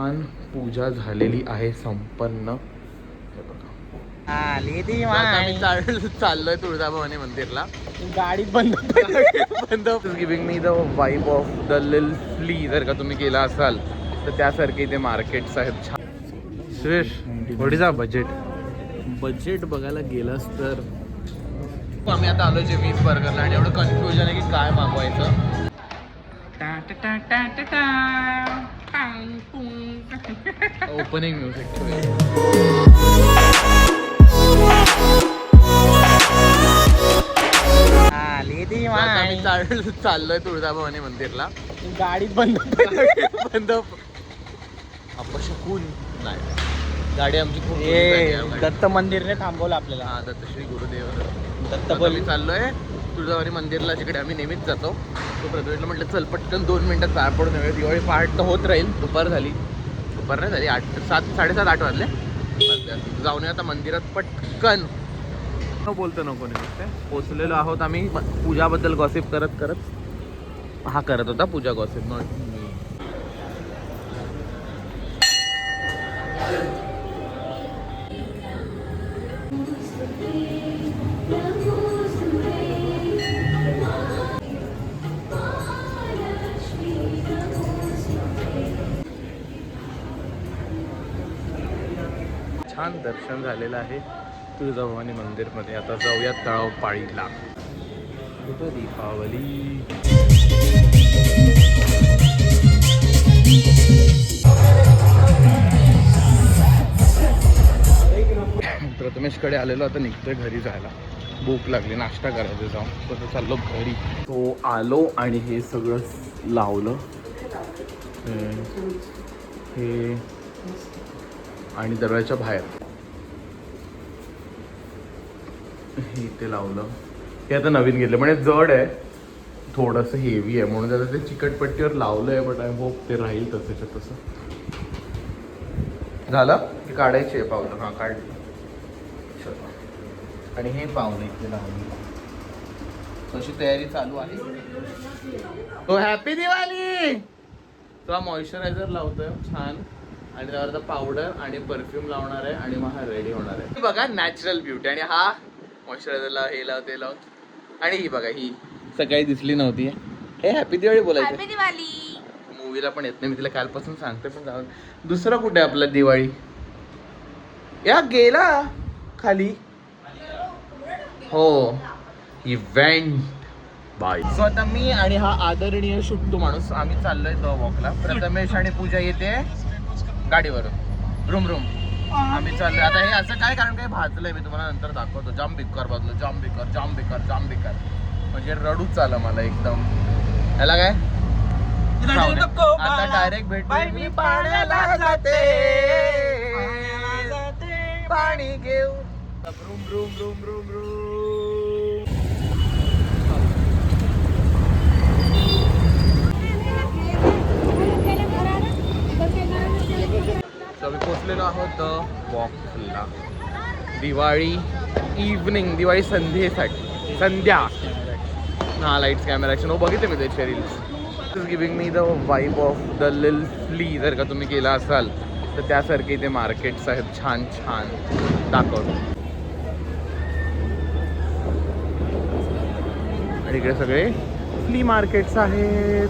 छान पूजा झालेली आहे संपन्न. हे चाललोय तुळजाभवानी मंदिरला. गाडी बंद बंद giving me the vibe of the lil flea जर का तुम्ही केला असाल तर त्यासारखे इथे मार्केट्स आहेत. छान. सुरेश व्हॉट बजेट बजेट बघायला गेलंस तर. आम्ही आता आलो जे वीस बर्गरला आणि एवढं कन्फ्युजन आहे की काय मागवायचं. Opening music. आम्ही चाललोय तुळजाभवानी मंदिरला. गाडी बंद बंद अपशकून नाही. गाडी आमची खूप. दत्त मंदिरने थांबवलं आपल्याला. हा दत्त श्री गुरुदेव. दत्त बल. चाललोय तुळजाभवानी मंदिरला जिकडे आम्ही नेहमीच जातो. तो प्रथमेशला म्हटलं चल पटकन दोन मिनिटात पाय पडून दिवाळी पहाट तर होत राहील दुपार झाली. दुपार नाही झाली आठ सात साडेसात आठ वाजले. जाऊन आता मंदिरात पटकन. न बोलतो नको नाही पोचलेलो आहोत आम्ही पूजाबद्दल गॉसिप करत करत. हा करत होता पूजा गॉसिप नॉट छान दर्शन झालेलं आहे तुळजाभवानी मंदिरमध्ये. आता जाऊया तळाव पाळीला दीपावली? प्रथमेशकडे आलेलो आता निघतोय घरी जायला. भूक लागली नाश्ता करायचं जाऊन. तर चाललो? घरी. तो आलो आणि हे सगळं लावलं. हे- हे आणि दरवाजाच्या बाहेर. हे इथे लावलं. हे आता नवीन घेतलं. म्हणजे जड आहे. थोडंसं हेवी आहे. म्हणून आता ते चिकटपट्टीवर लावलं आहे बट आय होप ते राहील तसंच्या तसं. झालं? की काढायची आहे पावलं. हां काढ. आणि हे पावलं इथे लावलं. तशी तयारी चालू आहे. हो, तो हॅपी दिवाळी! तो हा मॉइश्चरायझर लावतोय. छान. आणि त्यावर पावडर आणि परफ्यूम लावणार आहे आणि मग हा रेडी होणार आहे. बघा नॅचरल ब्युटी आणि हा मॉइश्चरायझरला हे लाव ते लाव. आणि ही बघा ही. सकाळी दिसली नव्हती. हे हॅपी दिवाळी बोलायचं. हॅपी दिवाळी मूवीला पण येत नाही मी तिला कालपासून सांगते पण जाऊ दे. दुसरं कुठे आहे आपलं दिवाळी? या गेला. खाली. हो. इव्हेंट बाय सो आता मी आणि हा आदरणीय शुट्टू माणूस आम्ही चाललोय द वॉकला प्रथमेश आणि पूजा येते. गाडीवरून. रूम रूम आम्ही चाललोय. आता हे असं काय कारण काय भाजलंय मी तुम्हाला नंतर दाखवतो. जाम बिकर भाजलं जाम बिकर जाम बिकर जाम बिकर म्हणजे रडूच आलं मला एकदम. ह्याला काय. आता डायरेक्ट भेटू मी पाण्याला जाते. पाणी घेऊ room room room room room. So, आम्ही पोचलेलो आहोत द वॉकला दिवाळी इव्हनिंग दिवाळी संध्येसाठी संध्या. हा लाईट्स कॅमेरा ॲक्शन हो बघितले मी त्याचे reels giving me the vibe of the lil flea जर का तुम्ही केला असाल तर त्यासारखे इथे मार्केट्स आहेत. छान छान. दाखवतो आणि इकडे सगळे फ्ली मार्केट्स आहेत.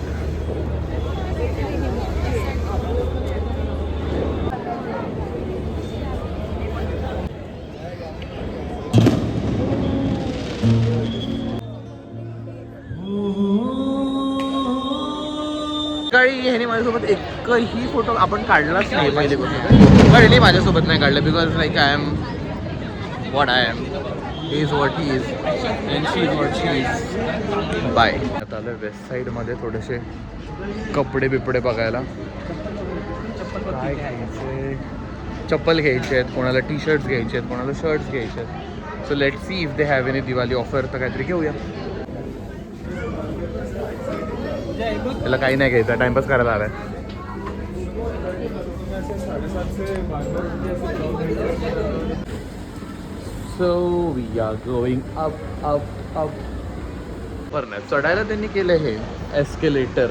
सकाळी ह्याने माझ्यासोबत एकही फोटो आपण काढलाच नाही पहिले गोष्ट कळली माझ्यासोबत नाही काढलं because like I am what I am is what he is and she is what she is by आता आलं वेस्ट साईडमध्ये थोडेसे कपडे बिपडे बघायला. काय घ्यायचे चप्पल घ्यायचे आहेत कोणाला टी शर्ट्स घ्यायचे आहेत कोणाला शर्ट्स घ्यायचे आहेत. So let see if they have any Diwali offer तर काहीतरी घेऊया. त्याला काही नाही घ्यायचं टाइमपास करायला आलाय. So we are going up up up चढायला त्यांनी केलं हे एस्केलेटर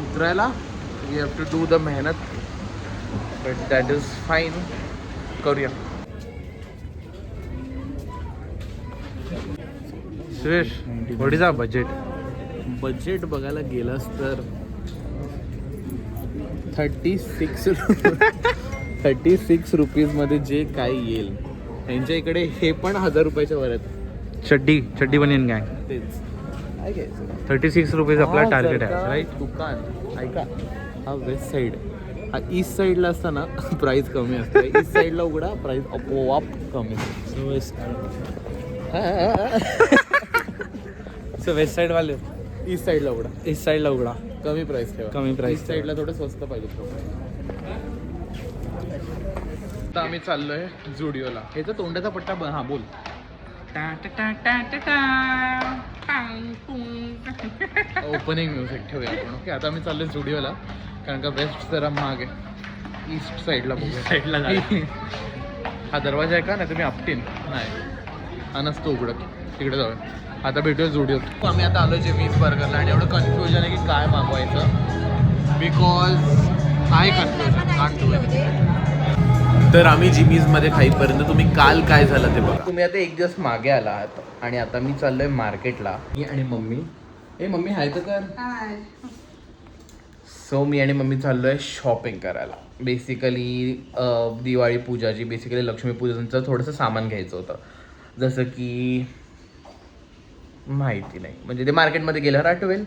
उतरायला you have to do the मेहनत. बट दॅट इज फाईन करूया. Suresh what is a budget budget बघायला गेलास तर थर्टी सिक्स थर्टी सिक्स रुपीजमध्ये जे काय येईल. यांच्या इकडे हे पण हजार रुपयाच्या वर आहेत. चड्डी चड्डी बनियन गँग तेच. काय घ्यायचं? थर्टी सिक्स रुपीज आपला हा टार्गेट जर आहे का राईट दुकान ऐका हा वेस्ट साईड हा ईस्ट साईडला असताना प्राइस कमी असते. ईस्ट साईडला उघडा प्राइस आपोआप कमी सो वेस्ट साईड वाले. ईस्ट साईडला उघडा. इस साईडला उघडा. कमी प्राइस ठेवा. कमी ईस्ट साईडला थोडं स्वस्त पाहिजे. आता आम्ही चाललोय जुडिओला. ह्याचा तोंडाचा पट्टा हा बोल. ओपनिंग म्युझिक ठेवूया आपण ओके आता आम्ही चाललोय जुडिओला कारण का वेस्ट जरा महाग आहे ईस्ट साईडला बघूया. साईडला हा दरवाजा आहे का? नाही तुम्ही आपटीन. नाही. हा नसतो उघडत तिकडे जाऊया. आता भेटूया जुडिओत आम्ही आता आलो जेमीज बर्गरला आणि एवढं कन्फ्युजन आहे की काय मागवायचं. बिकॉज आहे कन्फ्युजन तर आम्ही जिमीजमध्ये खाईपर्यंत तुम्ही काल काय झालं ते बघा. तुम्ही आता एक दिवस मागे आला आहात आणि आता मी चाललोय मार्केटला. मी आणि मम्मी. ए मम्मी हाय तर कर. सो मी आणि मम्मी चाललोय शॉपिंग करायला. बेसिकली दिवाळी पूजाची बेसिकली लक्ष्मी पूजनचं थोडंसं सामान घ्यायचं होतं. जसं की माहिती नाही. म्हणजे ते मार्केटमध्ये गेल्यावर आठवेल.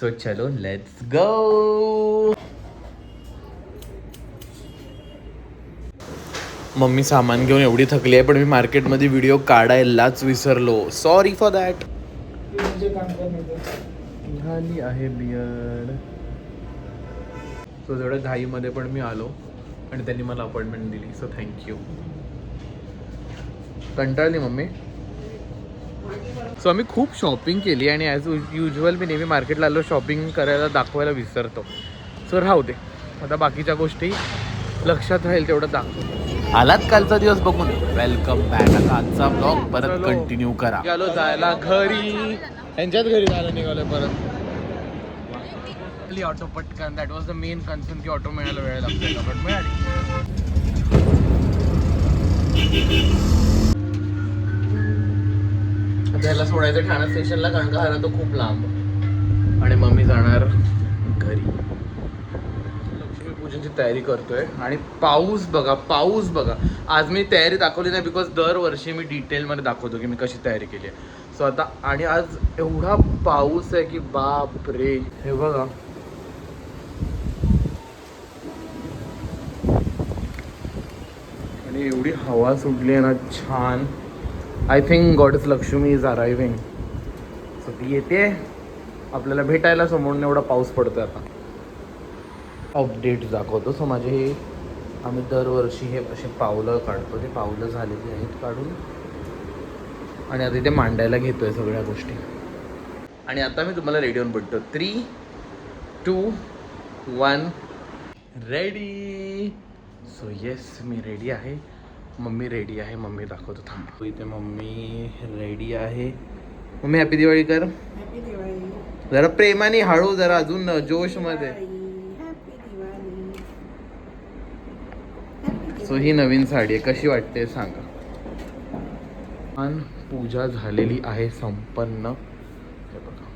सो चलो लेट्स गो मम्मी सामान घेऊन एवढी थकली आहे पण मी मार्केटमध्ये व्हिडिओ काढायलाच विसरलो. सॉरी फॉर दॅट झाली आहे बियर्ड सो तेवढ्या घाईमध्ये पण मी आलो आणि त्यांनी मला अपॉइंटमेंट दिली. सो थँक्यू कंटाळली मम्मी. सो आम्ही खूप शॉपिंग केली आणि ॲज युजल मी नेहमी मार्केटला आलो शॉपिंग करायला दाखवायला विसरतो. सो राहू दे. आता बाकीच्या गोष्टी लक्षात राहील तेवढं दाखव. आलात कालचा दिवस बघून? वेलकम बॅक आता आजचा ब्लॉग परत कंटिन्यू करा. गेलो जायला घरी. यांच्याच घरी जायला निघालोय परत. ऑटो पटकन. That was the main concern की ऑटो मिळायला वेळ लागतोय. का बट मिळाली. त्याला सोडायचं ठाणा स्टेशनला कारण का हरा तो खूप लांब. आणि मम्मी जाणार घरी. लक्ष्मी पूजनची तयारी करतोय. आणि पाऊस बघा पाऊस बघा. आज मी तयारी दाखवली नाही बिकॉज दरवर्षी मी डिटेलमध्ये दाखवतो की मी कशी तयारी केली आहे. सो आता आणि आज एवढा पाऊस आहे की बाप रे हे बघा. आणि एवढी हवा सुटली आहे ना छान. I think God is Lakshmi is arriving so ती येते. आपल्याला भेटायला समोरून एवढा पाऊस पडतोय आता. अपडेट दाखवतो. सो माझे हे आम्ही दरवर्षी हे असे पावलं काढतो. ते पावलं झालेली आहेत काढून. आणि आता इथे मांडायला घेतोय सगळ्या गोष्टी. आणि आता मी तुम्हाला रेडी भेटतो three two one ready so yes मी रेडी आहे. मम्मी रेडी आहे. मम्मी दाखवतो थांब. इथे मम्मी रेडी आहे. मम्मी हॅपी दिवाळी कर. जरा प्रेमाने हळू जरा अजून जोशमध्ये सो ही नवीन साडी आहे. कशी वाटते सांगा. छान पूजा झालेली आहे. संपन्न. हे बघा.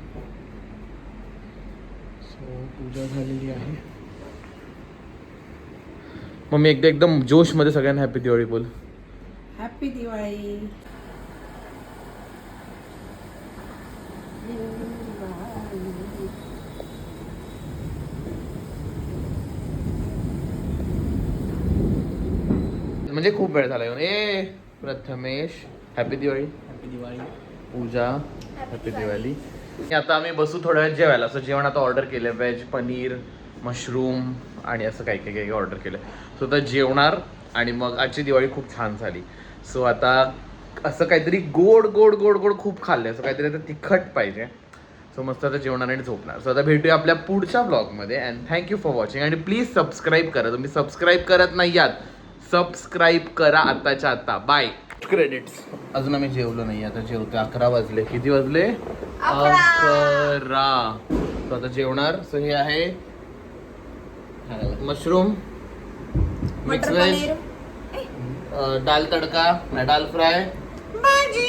सो पूजा झालेली आहे. मम्मी एकदा एकदम जोशमध्ये सगळ्यांना हॅपी दिवाळी बोल. हॅपी दिवाळी. म्हणजे खूप वेळ झाला येऊन. ए Prathamesh happy Diwali. Happy Diwali. Pooja happy Diwali. आता आम्ही बसू थोड्या वेळ जेवायला. असं जेवण आता ऑर्डर केलं व्हेज पनीर मशरूम आणि असं काही काही काही ऑर्डर केलं. सो आता जेवणार आणि मग आजची दिवाळी खूप छान झाली. सो आता असं काहीतरी गोड गोड गोड गोड खूप खाल्लं असं काहीतरी आता तिखट पाहिजे. सो मस्त आता जेवणार आणि झोपणार. सो आता भेटूया आपल्या पुढच्या ब्लॉगमध्ये and thank you for watching आणि प्लीज सबस्क्राईब करा. तुम्ही सबस्क्राईब करत नाही आहात सबस्क्राईब करा आताच्या आता. बाय क्रेडिट्स अजून आम्ही जेवलो नाही. आता जेवतो अकरा वाजले. किती वाजले? अकरा. सो आता जेवणार. सो हे आहे mushroom mix veg paneer. Dal tadka dal fry. भाजी.